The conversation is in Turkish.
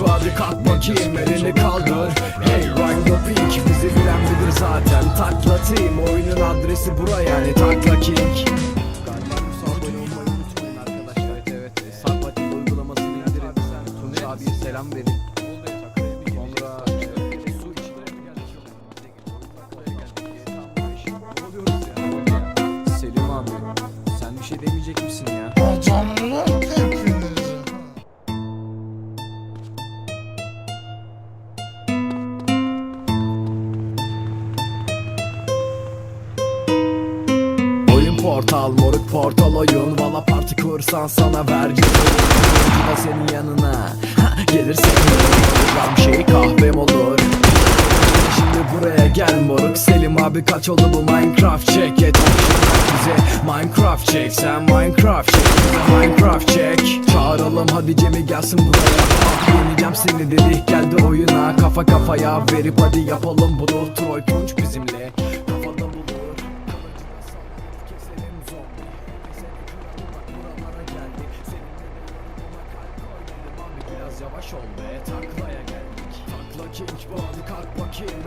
Bu hadi kalk bakayım elini kaldır Hey rhyme pink Bizi bilen bilir zaten Takla team Oyunun adresi bura yani Takla king selam verin. Sonra. Selim abi sen bir şey demeyecek misin portal moruk portal oyun. Valla parti kursan sana vereceğim da senin yanına ha, Gelirse Ram şey kahvem olur. Şimdi buraya gel moruk. Selim abi kaç oldu bu Minecraft check Et bize Minecraft check Sen Minecraft bize Minecraft check Çağıralım hadi Cem'i gelsin buraya. Ah, Yeneceğim seni dedi. Geldi oyuna. Kafa kafaya verip hadi yapalım bunu. Troy Tunç bizimle yavaş ol be. Taklaya geldik. Takla king hadi kalk bakayım